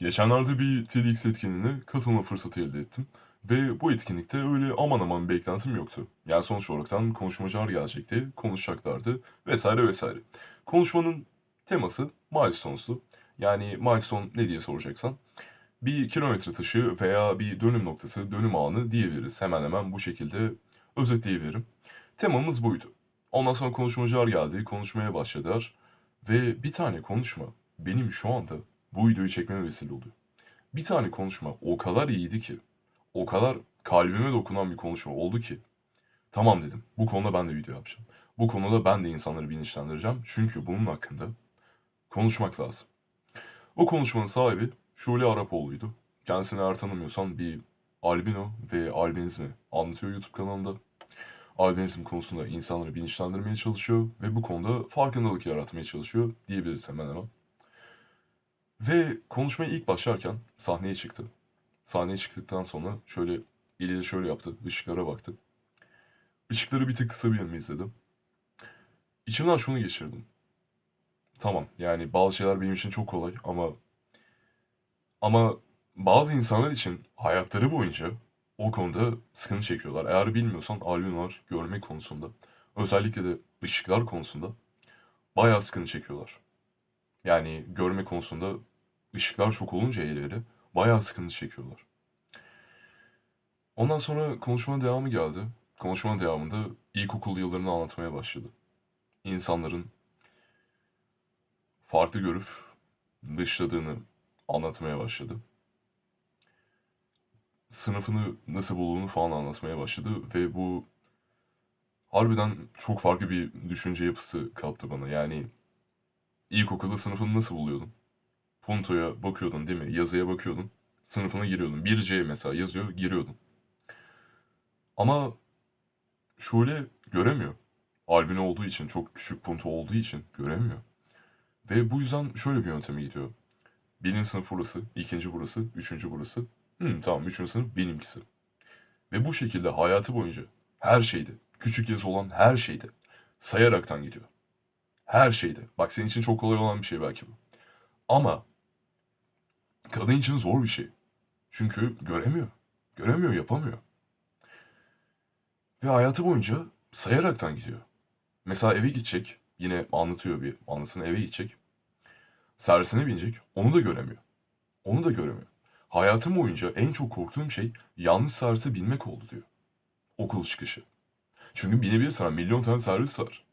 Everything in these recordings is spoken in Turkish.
Geçenlerde bir TEDx etkinliğine katılma fırsatı elde ettim. Ve bu etkinlikte öyle aman aman beklentim yoktu. Yani sonuç olaraktan konuşmacılar gelecekti, konuşacaklardı vesaire vesaire. Konuşmanın teması milestones'tu. Yani milestone ne diye soracaksan. Bir kilometre taşı veya bir dönüm noktası, dönüm anı diyebiliriz. Hemen hemen bu şekilde özetleyebilirim. Temamız buydu. Ondan sonra konuşmacılar geldi, konuşmaya başladılar. Ve bir tane konuşma benim şu anda bu videoyu çekmeme vesile oluyor. Bir tane konuşma o kadar iyiydi ki, o kadar kalbime dokunan bir konuşma oldu ki. Tamam dedim, bu konuda ben de video yapacağım. Bu konuda ben de insanları bilinçlendireceğim. Çünkü bunun hakkında konuşmak lazım. O konuşmanın sahibi Şule Arapoğlu'ydu. Kendisini eğer tanımıyorsan bir albino ve albinizmi anlatıyor YouTube kanalında. Albinizm konusunda insanları bilinçlendirmeye çalışıyor ve bu konuda farkındalık yaratmaya çalışıyor diyebiliriz hemen hemen. Ve konuşmaya ilk başlarken sahneye çıktı. Sahneye çıktıktan sonra şöyle eliyle şöyle yaptı, ışıklara baktı. Işıkları bir tık kısa bir yanımı izledim. İçimden şunu geçirdim. Tamam yani bazı şeyler benim için çok kolay ama ama bazı insanlar için hayatları boyunca o konuda sıkıntı çekiyorlar. Eğer bilmiyorsan albinolar görme konusunda özellikle de ışıklar konusunda bayağı sıkıntı çekiyorlar. Yani görme konusunda ışıklar çok olunca elleri bayağı sıkıntı çekiyorlar. Ondan sonra konuşmanın devamı geldi. Konuşmanın devamında ilkokul yıllarını anlatmaya başladı. İnsanların farklı görüp dışladığını anlatmaya başladı. Sınıfını nasıl bulduğunu falan anlatmaya başladı ve bu harbiden çok farklı bir düşünce yapısı kattı bana. Yani ilkokulda sınıfını nasıl buluyordun? Puntoya bakıyordun değil mi? Yazıya bakıyordun. Sınıfına giriyordun. 1C mesela yazıyor, giriyordun. Ama Şule göremiyor. Albino olduğu için, çok küçük punto olduğu için göremiyor. Ve bu yüzden şöyle bir yönteme gidiyor. Birinci sınıf burası, ikinci burası, üçüncü burası. Hmm, tamam üçüncü sınıf benimkisi. Ve bu şekilde hayatı boyunca her şeyde, küçük yazı olan her şeyde sayaraktan gidiyor. Her şeyde. Bak senin için çok kolay olan bir şey belki bu. Ama kadın için zor bir şey. Çünkü göremiyor. Göremiyor, yapamıyor. Ve hayatı boyunca sayaraktan gidiyor. Mesela eve gidecek. Yine anlatıyor bir anlasını eve gidecek. Servisine binecek. Onu da göremiyor. Onu da göremiyor. Hayatım boyunca en çok korktuğum şey yanlış servise binmek oldu diyor. Okul çıkışı. Çünkü binebilirsen milyon tane servis var.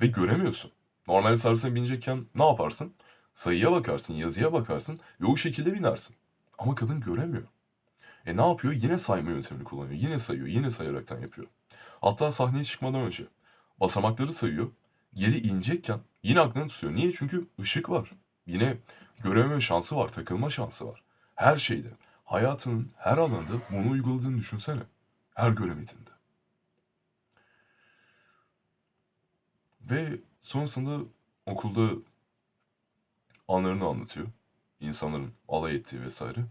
Ve göremiyorsun. Normal servise binecekken ne yaparsın? Sayıya bakarsın, yazıya bakarsın ve o şekilde binersin. Ama kadın göremiyor. E ne yapıyor? Yine sayma yöntemini kullanıyor. Yine sayıyor, yine sayaraktan yapıyor. Hatta sahneye çıkmadan önce basamakları sayıyor. Geri inecekken yine aklını tutuyor. Niye? Çünkü ışık var. Yine görememe şansı var, takılma şansı var. Her şeyde, hayatının her alanında bunu uyguladığını düşünsene. Her göremediğinde. Ve sonrasında okulda anlarını anlatıyor. İnsanların alay ettiği vesaire.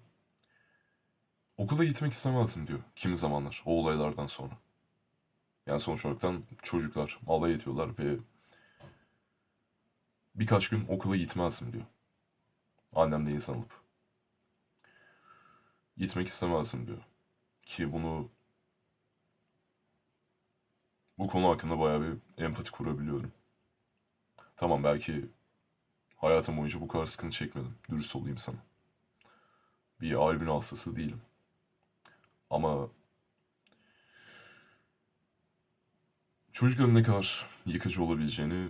Okula gitmek istemezdim diyor kimi zamanlar o olaylardan sonra. Yani sonuç olarak çocuklar alay ediyorlar ve birkaç gün okula gitmezdim diyor. Annem de insan alıp. Gitmek istemezdim diyor. Ki bunu bu konu hakkında bayağı bir empati kurabiliyorum. Tamam belki hayatım boyunca bu kadar sıkıntı çekmedim. Dürüst olayım sana. Bir albino hastası değilim. Ama çocukların ne kadar yıkıcı olabileceğini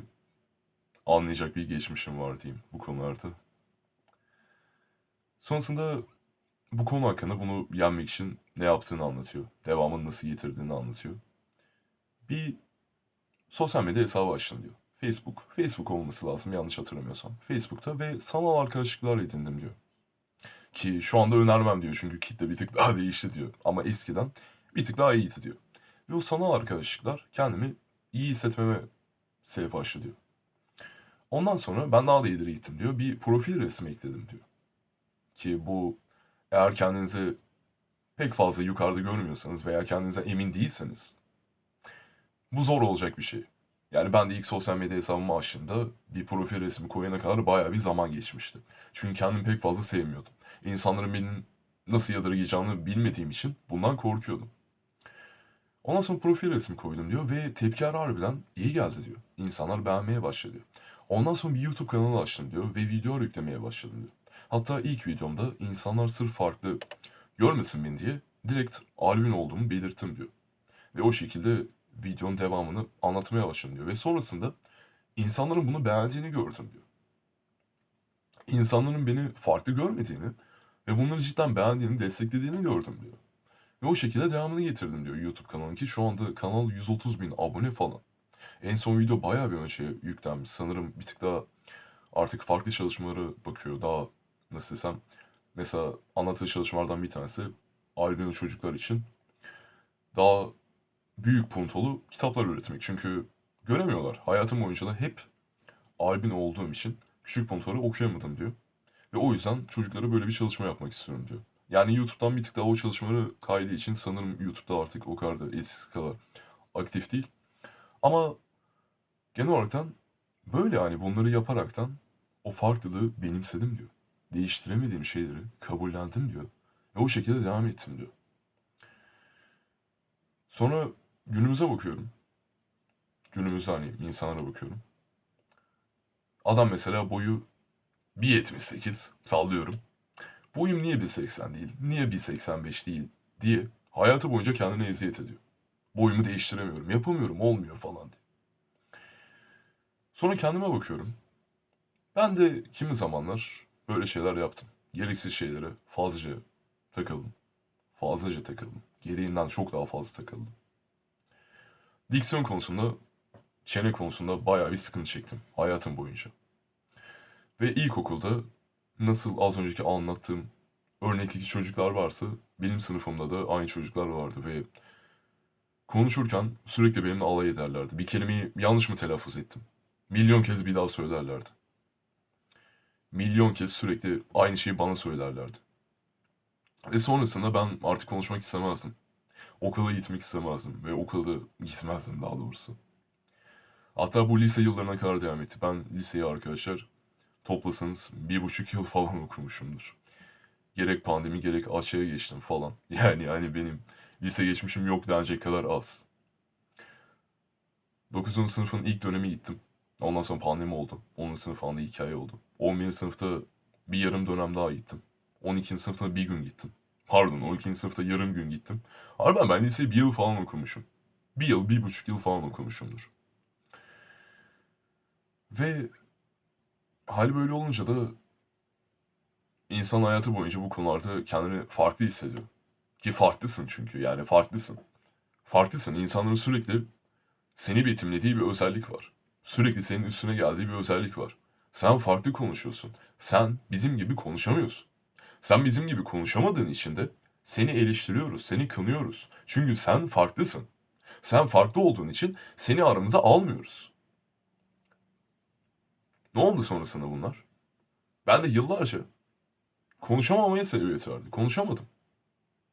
anlayacak bir geçmişim var diyeyim bu konularda. Sonrasında bu konu hakkında bunu yenmek için ne yaptığını anlatıyor. Devamını nasıl getirdiğini anlatıyor. Bir sosyal medya hesabı açtım diyor. Facebook. Facebook olması lazım yanlış hatırlamıyorsam. Facebook'ta ve sanal arkadaşlıklar edindim diyor. Ki şu anda önermem diyor çünkü kitle bir tık daha değişti diyor. Ama eskiden bir tık daha iyiydi diyor. Ve o sanal arkadaşlıklar kendimi iyi hissetmeme sebep açtı diyor. Ondan sonra ben daha da ileri gittim diyor. Bir profil resmi ekledim diyor. Ki bu eğer kendinizi pek fazla yukarıda görmüyorsanız veya kendinize emin değilseniz bu zor olacak bir şey. Yani ben de ilk sosyal medya hesabımı açtığımda bir profil resmi koyana kadar bayağı bir zaman geçmişti. Çünkü kendimi pek fazla sevmiyordum. İnsanların benim nasıl yadırgayacağını bilmediğim için bundan korkuyordum. Ondan sonra profil resmi koydum diyor ve tepkiler harbiden iyi geldi diyor. İnsanlar beğenmeye başladı diyor. Ondan sonra bir YouTube kanalı açtım diyor ve videolar yüklemeye başladım diyor. Hatta ilk videomda insanlar sırf farklı görmesin beni diye direkt albin olduğumu belirttim diyor. Ve o şekilde videonun devamını anlatmaya başladım diyor. Ve sonrasında insanların bunu beğendiğini gördüm diyor. İnsanların beni farklı görmediğini ve bunları cidden beğendiğini, desteklediğini gördüm diyor. Ve o şekilde devamını getirdim diyor YouTube kanalının ki şu anda kanal 130 bin abone falan. En son video bayağı bir önce yüklenmiş. Sanırım bir tık daha artık farklı çalışmalara bakıyor. Daha nasıl desem mesela anlattığı çalışmalardan bir tanesi albino çocuklar için daha büyük puntolu kitaplar üretmek. Çünkü göremiyorlar. Hayatım boyunca da hep albino olduğum için küçük puntoları okuyamadım diyor. Ve o yüzden çocuklara böyle bir çalışma yapmak istiyorum diyor. Yani YouTube'dan bir tık daha o çalışmaları kaydığı için sanırım YouTube'da artık o kadar da eskisi kadar aktif değil. Ama genel olaraktan böyle yani bunları yaparaktan o farklılığı benimsedim diyor. Değiştiremediğim şeyleri kabullendim diyor. Ve o şekilde devam ettim diyor. Sonra günümüze bakıyorum. Günümüzde hani insanlara bakıyorum. Adam mesela boyu 1.78 sallıyorum. Boyum niye 1.80 değil, niye 1.85 değil diye hayatı boyunca kendine eziyet ediyor. Boyumu değiştiremiyorum, yapamıyorum, olmuyor falan diye. Sonra kendime bakıyorum. Ben de kimi zamanlar böyle şeyler yaptım. Gereksiz şeylere fazlaca takıldım. Fazlaca takıldım. Gereğinden çok daha fazla takıldım. Diksiyon konusunda, çene konusunda bayağı bir sıkıntı çektim hayatım boyunca. Ve ilkokulda nasıl az önceki anlattığım örnekteki çocuklar varsa benim sınıfımda da aynı çocuklar vardı ve konuşurken sürekli benimle alay ederlerdi. Bir kelimeyi yanlış mı telaffuz ettim? Milyon kez bir daha söylerlerdi. Milyon kez sürekli aynı şeyi bana söylerlerdi. Ve sonrasında ben artık konuşmak istemezdim. Okula gitmek istemezdim ve okula gitmezdim daha doğrusu. Hatta bu lise yıllarına kadar devam etti. Ben liseyi arkadaşlar toplasanız bir buçuk yıl falan okumuşumdur. Gerek pandemi gerek açığa geçtim falan. Yani hani benim lise geçmişim yok denecek kadar az. 9. sınıfın ilk dönemi gittim. Ondan sonra pandemi oldu. 10. sınıf falan da hikaye oldu. 11. sınıfta bir yarım dönem daha gittim. 12. sınıfta bir gün gittim. Pardon 12. sınıfta yarım gün gittim. Harbiden ben liseyi bir yıl falan okumuşum. Bir yıl, bir buçuk yıl falan okumuşumdur. Ve hal böyle olunca da insan hayatı boyunca bu konularda kendini farklı hissediyor. Ki farklısın çünkü yani farklısın. Farklısın. İnsanların sürekli seni betimlediği bir özellik var. Sürekli senin üstüne geldiği bir özellik var. Sen farklı konuşuyorsun. Sen bizim gibi konuşamıyorsun. Sen bizim gibi konuşamadığın için de seni eleştiriyoruz, seni kınıyoruz. Çünkü sen farklısın. Sen farklı olduğun için seni aramıza almıyoruz. Ne oldu sonrasında bunlar? Ben de yıllarca konuşamamaya sebebiyet verdi. Konuşamadım.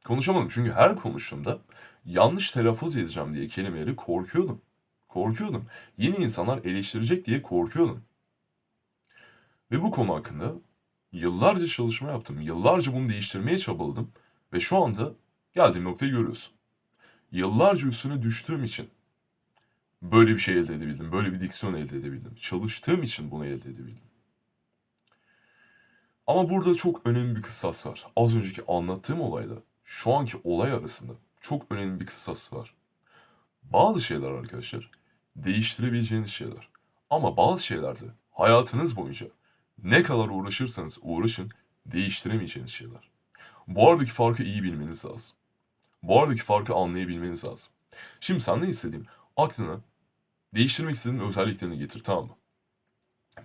Konuşamadım çünkü her konuştuğumda yanlış telaffuz edeceğim diye kelimeleri korkuyordum. Korkuyordum. Yeni insanlar eleştirecek diye korkuyordum. Ve bu konu hakkında yıllarca çalışma yaptım. Yıllarca bunu değiştirmeye çabaladım. Ve şu anda geldiğim noktayı görüyorsun. Yıllarca üstüne düştüğüm için böyle bir şey elde edebildim. Böyle bir diksiyon elde edebildim. Çalıştığım için bunu elde edebildim. Ama burada çok önemli bir kıssas var. Az önceki anlattığım olayla şu anki olay arasında çok önemli bir kıssas var. Bazı şeyler arkadaşlar değiştirebileceğiniz şeyler. Ama bazı şeylerde hayatınız boyunca ne kadar uğraşırsanız uğraşın değiştiremeyeceğiniz şeyler. Bu aradaki farkı iyi bilmeniz lazım. Bu aradaki farkı anlayabilmeniz lazım. Şimdi senden istediğim aklına değiştirmek istediğin özelliklerini getir tamam mı?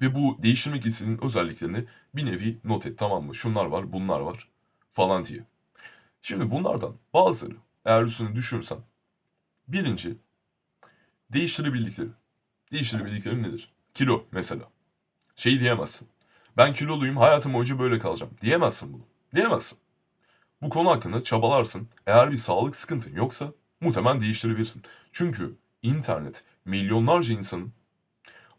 Ve bu değiştirmek istediğin özelliklerini bir nevi not et tamam mı? Şunlar var, bunlar var falan diye. Şimdi bunlardan bazıları eğer üstüne düşünürsen birinci değiştirebildikleri. Değiştirebildikleri nedir? Kilo mesela. Şey diyemezsin. Ben kiloluyum hayatım boyunca böyle kalacağım. Diyemezsin bunu. Diyemezsin. Bu konu hakkında çabalarsın. Eğer bir sağlık sıkıntın yoksa muhtemelen değiştirebilirsin. Çünkü internet milyonlarca insanın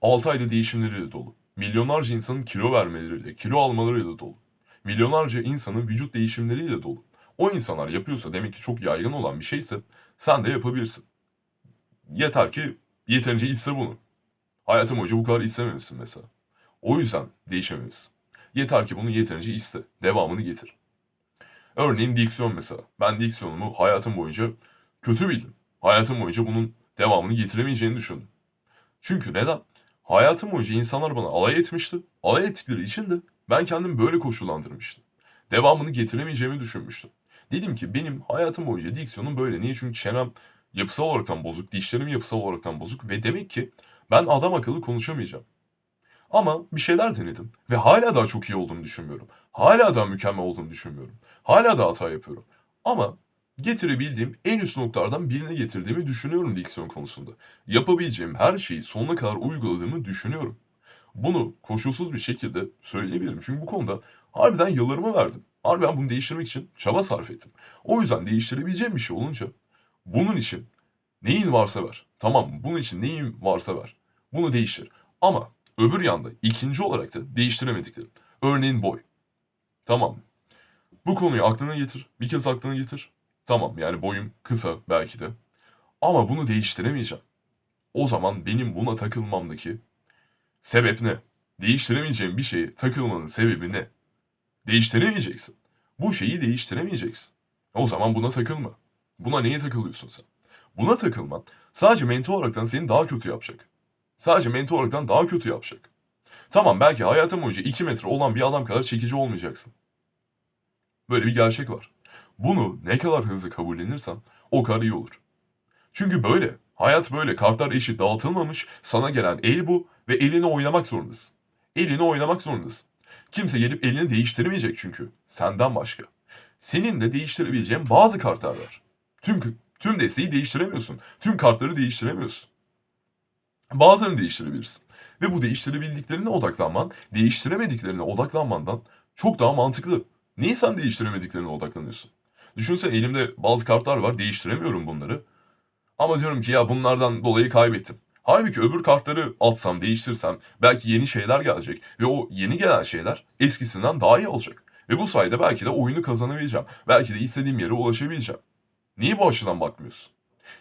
6 ayda değişimleriyle dolu. Milyonlarca insanın kilo vermeleriyle, kilo almalarıyla dolu. Milyonlarca insanın vücut değişimleriyle dolu. O insanlar yapıyorsa demek ki çok yaygın olan bir şeyse sen de yapabilirsin. Yeter ki yeterince iste bunu. Hayatım boyunca bu kadar istememişsin mesela. O yüzden değişememişsin. Yeter ki bunu yeterince iste. Devamını getir. Örneğin diksiyon mesela. Ben diksiyonumu hayatım boyunca kötü bildim. Hayatım boyunca bunun devamını getiremeyeceğini düşündüm. Çünkü neden? Hayatım boyunca insanlar bana alay etmişti. Alay ettikleri için de ben kendimi böyle koşullandırmıştım. Devamını getiremeyeceğimi düşünmüştüm. Dedim ki benim hayatım boyunca diksiyonum böyle. Niye? Çünkü çenem yapısal olaraktan bozuk, dişlerim yapısal olaraktan bozuk ve demek ki ben adam akıllı konuşamayacağım. Ama bir şeyler denedim ve hala daha çok iyi olduğumu düşünmüyorum. Hala daha mükemmel olduğumu düşünmüyorum. Hala da hata yapıyorum. Ama getirebildiğim en üst noktalardan birini getirdiğimi düşünüyorum diksiyon konusunda. Yapabileceğim her şeyi sonuna kadar uyguladığımı düşünüyorum. Bunu koşulsuz bir şekilde söyleyebilirim. Çünkü bu konuda harbiden yıllarımı verdim. Harbiden bunu değiştirmek için çaba sarf ettim. O yüzden değiştirebileceğim bir şey olunca bunun için neyin varsa ver. Tamam? Bunun için neyin varsa ver. Bunu değiştir. Ama öbür yanda ikinci olarak da değiştiremediklerim. Örneğin boy. Tamam? Bu konuyu aklına getir. Bir kez aklına getir. Tamam yani boyum kısa belki de. Ama bunu değiştiremeyeceğim. O zaman benim buna takılmamdaki sebep ne? Değiştiremeyeceğim bir şeye takılmanın sebebi ne? Değiştiremeyeceksin. Bu şeyi değiştiremeyeceksin. O zaman buna takılma. Buna neye takılıyorsun sen? Buna takılman sadece mental olaraktan seni daha kötü yapacak. Sadece mental olaraktan daha kötü yapacak. Tamam belki hayatın boyunca 2 metre olan bir adam kadar çekici olmayacaksın. Böyle bir gerçek var. Bunu ne kadar hızlı kabullenirsen o kadar iyi olur. Çünkü böyle. Hayat böyle. Kartlar eşit dağıtılmamış. Sana gelen el bu ve elini oynamak zorundasın. Elini oynamak zorundasın. Kimse gelip elini değiştirmeyecek çünkü. Senden başka. Senin de değiştirebileceğin bazı kartlar var. Tüm, tüm desteği değiştiremiyorsun. Tüm kartları değiştiremiyorsun. Bazılarını değiştirebilirsin. Ve bu değiştirebildiklerine odaklanman, değiştiremediklerine odaklanmandan çok daha mantıklı. Niye sen değiştiremediklerine odaklanıyorsun? Düşünsene elimde bazı kartlar var, değiştiremiyorum bunları. Ama diyorum ki ya bunlardan dolayı kaybettim. Halbuki öbür kartları atsam, değiştirsem belki yeni şeyler gelecek ve o yeni gelen şeyler eskisinden daha iyi olacak. Ve bu sayede belki de oyunu kazanabileceğim. Belki de istediğim yere ulaşabileceğim. Niye bu açıdan bakmıyorsun?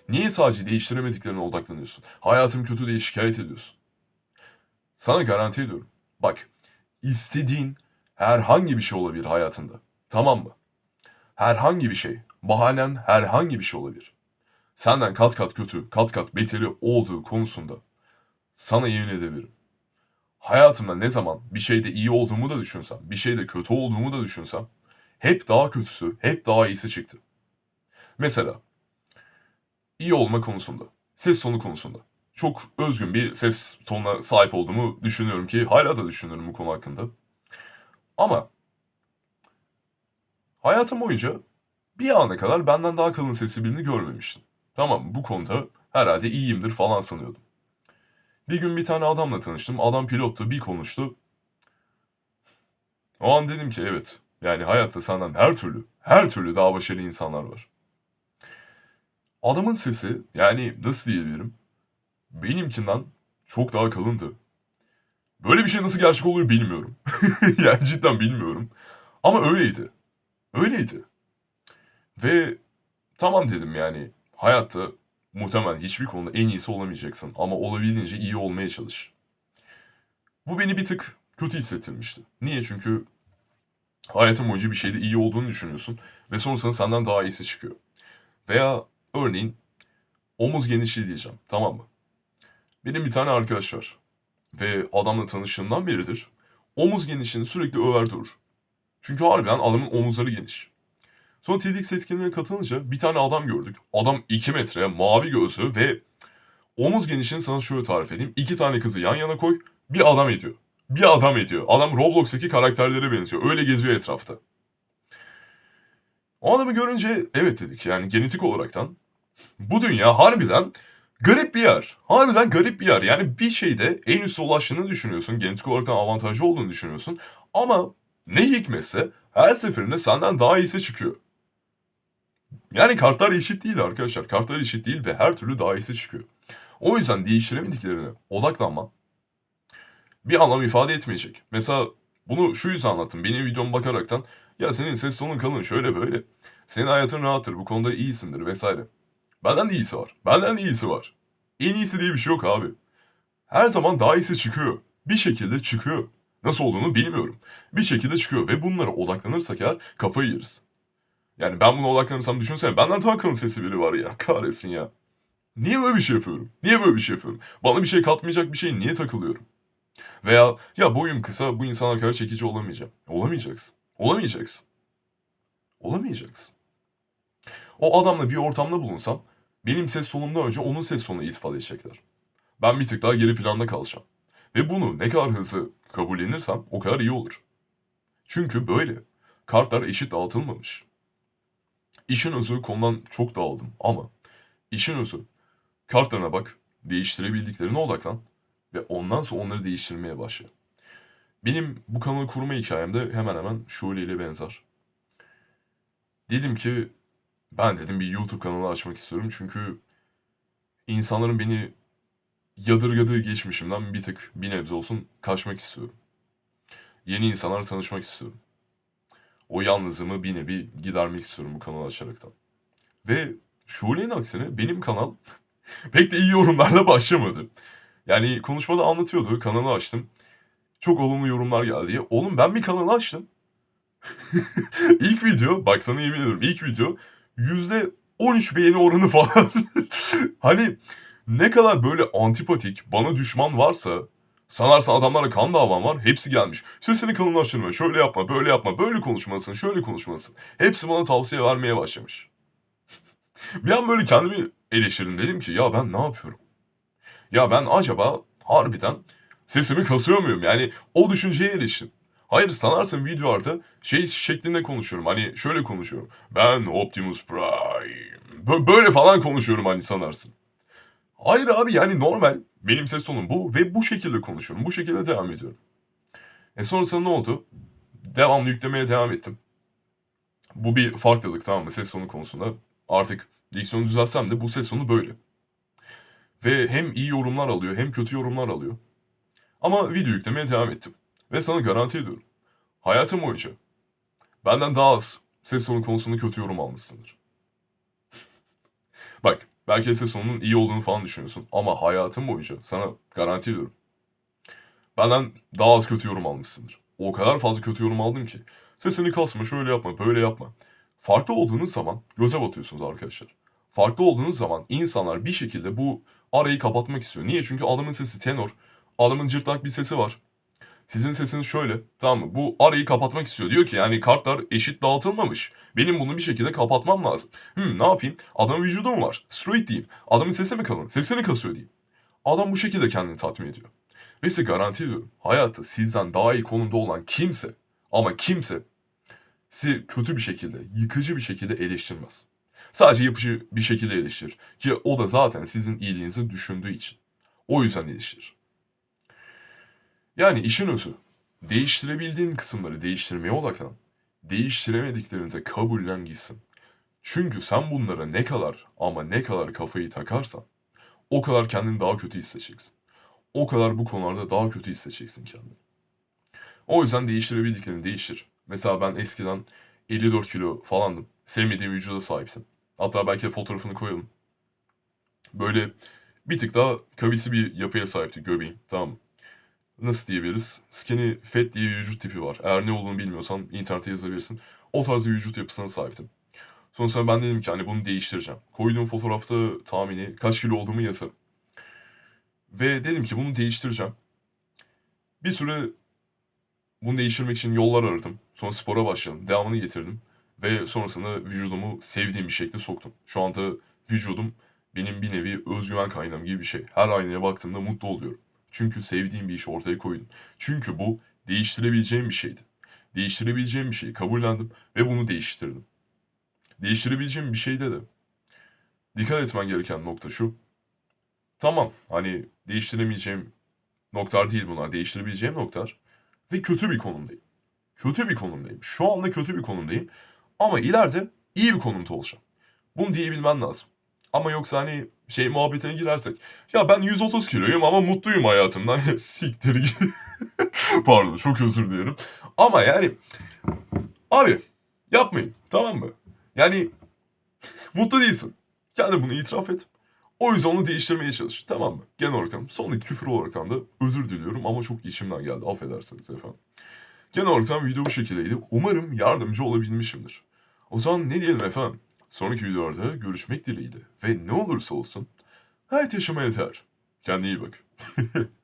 Niye sadece değiştiremediklerine odaklanıyorsun? Hayatım kötü diye şikayet ediyorsun. Sana garanti ediyorum. Bak, istediğin herhangi bir şey olabilir hayatında. Tamam mı? Herhangi bir şey. Bahanen herhangi bir şey olabilir. Senden kat kat kötü, kat kat beteri olduğu konusunda sana yemin edebilirim. Hayatımda ne zaman bir şeyde iyi olduğumu da düşünsem, bir şeyde kötü olduğumu da düşünsem, hep daha kötüsü, hep daha iyisi çıktı. Mesela, iyi olma konusunda, ses tonu konusunda çok özgün bir ses tonuna sahip olduğumu düşünüyorum ki hala da düşünüyorum bu konu hakkında. Ama hayatım boyunca bir ana kadar benden daha kalın sesli birini görmemiştim. Tamam bu konuda herhalde iyiyimdir falan sanıyordum. Bir gün bir tane adamla tanıştım. Adam pilottu bir konuştu. O an dedim ki evet. Yani hayatta senden her türlü, her türlü daha başarılı insanlar var. Adamın sesi yani nasıl diyebilirim? Benimkinden çok daha kalındı. Böyle bir şey nasıl gerçek oluyor bilmiyorum. yani cidden bilmiyorum. Ama öyleydi. Öyleydi. Ve tamam dedim yani hayatta muhtemelen hiçbir konuda en iyisi olamayacaksın ama olabildiğince iyi olmaya çalış. Bu beni bir tık kötü hissettirmişti. Niye? Çünkü hayatın boyunca bir şeyde iyi olduğunu düşünüyorsun ve sonrasında senden daha iyisi çıkıyor. Veya örneğin omuz genişliği diyeceğim tamam mı? Benim bir tane arkadaş var ve adamla tanıştığımdan beridir omuz genişliğini sürekli över durur. Çünkü harbiden adamın omuzları geniş. Sonra TEDx etkinliğine katılınca bir tane adam gördük. Adam 2 metre, mavi gözlü ve omuz genişliğini sana şöyle tarif edeyim. İki tane kızı yan yana koy, bir adam ediyor. Bir adam ediyor. Adam Roblox'taki karakterlere benziyor. Öyle geziyor etrafta. O adamı görünce evet dedik yani genetik olaraktan. Bu dünya harbiden garip bir yer. Harbiden garip bir yer. Yani bir şeyde en üste ulaştığını düşünüyorsun. Genetik olaraktan avantajlı olduğunu düşünüyorsun. Ama ne hikmetse her seferinde senden daha iyisi çıkıyor. Yani kartlar eşit değil arkadaşlar. Kartlar eşit değil ve her türlü daha iyisi çıkıyor. O yüzden değiştiremediklerine odaklanman bir anlam ifade etmeyecek. Mesela bunu şu yüzden anlattım. Benim videoma bakaraktan ya senin ses tonun kalın şöyle böyle. Senin hayatın rahattır bu konuda iyisindir vesaire. Benden de iyisi var. Benden de iyisi var. En iyisi diye bir şey yok abi. Her zaman daha iyisi çıkıyor. Bir şekilde çıkıyor. Nasıl olduğunu bilmiyorum. Bir şekilde çıkıyor ve bunlara odaklanırsak eğer kafayı yeriz. Yani ben buna odaklanırsam düşünsene benden daha kalın sesi biri var ya kahretsin ya. Niye böyle bir şey yapıyorum? Niye böyle bir şey yapıyorum? Bana bir şey katmayacak bir şey niye takılıyorum? Veya ya boyum kısa bu insanlar kadar çekici olamayacağım. Olamayacaksın. Olamayacaksın. Olamayacaksın. O adamla bir ortamda bulunsam benim ses tonumdan önce onun ses tonuna itifade edecekler. Ben bir tık daha geri planda kalacağım. Ve bunu ne kadar hızlı kabullenirsem o kadar iyi olur. Çünkü böyle. Kartlar eşit dağıtılmamış. İşin özü konudan çok dağıldım ama işin özü kartlarına bak, değiştirebildiklerine odaklan ve ondan sonra onları değiştirmeye başla. Benim bu kanalı kurma hikayem de hemen hemen şöyle ile benzer. Dedim ki ben dedim bir YouTube kanalı açmak istiyorum çünkü insanların beni yadırgadığı geçmişimden bir tık bir nebze olsun kaçmak istiyorum. Yeni insanlarla tanışmak istiyorum. O yalnızlığımı bir nevi gidermek istiyorum bu kanalı açaraktan. Ve Şule'nin aksine benim kanal pek de iyi yorumlarla başlamadı. Yani konuşmada anlatıyordu, kanalı açtım. Çok olumlu yorumlar geldi diye. Oğlum ben bir kanalı açtım. ilk video, bak sana yemin ediyorum ilk video yüzde 13 beğeni oranı falan. hani ne kadar böyle antipatik, bana düşman varsa sanarsan adamlarla kan davam var. Hepsi gelmiş. Sesini kalınlaştırma, şöyle yapma, böyle yapma, böyle konuşmalısın, şöyle konuşmalısın. Hepsi bana tavsiye vermeye başlamış. bir an böyle kendimi eleştirdim. Dedim ki ya ben ne yapıyorum? Ya ben acaba harbiden sesimi kasıyor muyum? Yani o düşünceye eriştim. Hayır sanarsın video artı şey şeklinde konuşuyorum. Hani şöyle konuşuyorum. Ben Optimus Prime. Bö- böyle falan konuşuyorum hani sanarsın. Hayır abi yani normal. Benim ses tonum bu ve bu şekilde konuşuyorum. Bu şekilde devam ediyorum. E sonrasında ne oldu? Devamlı yüklemeye devam ettim. Bu bir farklılık tamam mı ses tonu konusunda. Artık diksiyonu düzeltsem de bu ses tonu böyle. Ve hem iyi yorumlar alıyor hem kötü yorumlar alıyor. Ama video yüklemeye devam ettim. Ve sana garanti ediyorum. Hayatım boyunca benden daha az ses tonu konusunda kötü yorum almışsındır. Bak belki ses tonunun iyi olduğunu falan düşünüyorsun. Ama hayatım boyunca sana garanti ediyorum. Benden daha az kötü yorum almışsındır. O kadar fazla kötü yorum aldım ki. Sesini kasma, şöyle yapma, böyle yapma. Farklı olduğunuz zaman göze batıyorsunuz arkadaşlar. Farklı olduğunuz zaman insanlar bir şekilde bu arayı kapatmak istiyor. Niye? Çünkü adamın sesi tenor. Adamın cırtlak bir sesi var. Sizin sesiniz şöyle. Tamam mı? Bu arayı kapatmak istiyor. Diyor ki yani kartlar eşit dağıtılmamış. Benim bunu bir şekilde kapatmam lazım. Hmm ne yapayım? Adamın vücudu mu var? Straight diyeyim. Adamın sesi mi kalın? Sesini kasıyor diyeyim. Adam bu şekilde kendini tatmin ediyor. Ve size garanti ediyorum. Hayatı sizden daha iyi konumda olan kimse ama kimse sizi kötü bir şekilde, yıkıcı bir şekilde eleştirmez. Sadece yapıcı bir şekilde eleştirir. Ki o da zaten sizin iyiliğinizi düşündüğü için. O yüzden eleştirir. Yani işin özü. Değiştirebildiğin kısımları değiştirmeye odaklan. Değiştiremediklerini de kabullen gitsin. Çünkü sen bunlara ne kadar ama ne kadar kafayı takarsan o kadar kendini daha kötü hissedeceksin. O kadar bu konularda daha kötü hissedeceksin kendini. O yüzden değiştirebildiklerini değiştir. Mesela ben eskiden 54 kilo falandım. Sevmediğim vücuda sahiptim. Hatta belki de fotoğrafını koyalım. Böyle bir tık daha kavisi bir yapıya sahipti göbeğim. Tamam mı? Nasıl diyebiliriz? Skinny fat diye bir vücut tipi var. Eğer ne olduğunu bilmiyorsan internete yazabilirsin. O tarz bir vücut yapısına sahiptim. Sonrasında ben dedim ki hani bunu değiştireceğim. Koyduğum fotoğrafta tahmini kaç kilo olduğumu yazarım. Ve dedim ki bunu değiştireceğim. Bir süre bunu değiştirmek için yollar aradım. Sonra spora başladım. Devamını getirdim. Ve sonrasında vücudumu sevdiğim bir şekilde soktum. Şu anda vücudum benim bir nevi özgüven kaynağım gibi bir şey. Her aynaya baktığımda mutlu oluyorum. Çünkü sevdiğim bir işi ortaya koydum. Çünkü bu değiştirebileceğim bir şeydi. Değiştirebileceğim bir şeyi kabullendim ve bunu değiştirdim. Değiştirebileceğim bir şeyde de dikkat etmen gereken nokta şu. Tamam hani değiştiremeyeceğim noktalar değil bunlar. Değiştirebileceğim noktalar. Ve kötü bir konumdayım. Kötü bir konumdayım. Şu anda kötü bir konumdayım. Ama ileride iyi bir konumda olacağım. Bunu diyebilmen lazım. Ama yoksa hani şey muhabbetine girersek. Ya ben 130 kiloyum ama mutluyum hayatımdan. Siktir. Pardon çok özür dilerim. Ama yani abi yapmayın tamam mı? Yani mutlu değilsin. Kendi bunu itiraf et. O yüzden onu değiştirmeye çalış. Tamam mı? Genel olarak son küfür olarak da özür diliyorum ama çok içimden geldi. Affedersiniz efendim. Genel olarak video bu şekildeydi. Umarım yardımcı olabilmişimdir. O zaman ne diyelim efendim? Sonraki videolarda görüşmek dileğiyle. Ve ne olursa olsun hayat yaşamaya yeter. Kendine iyi bak.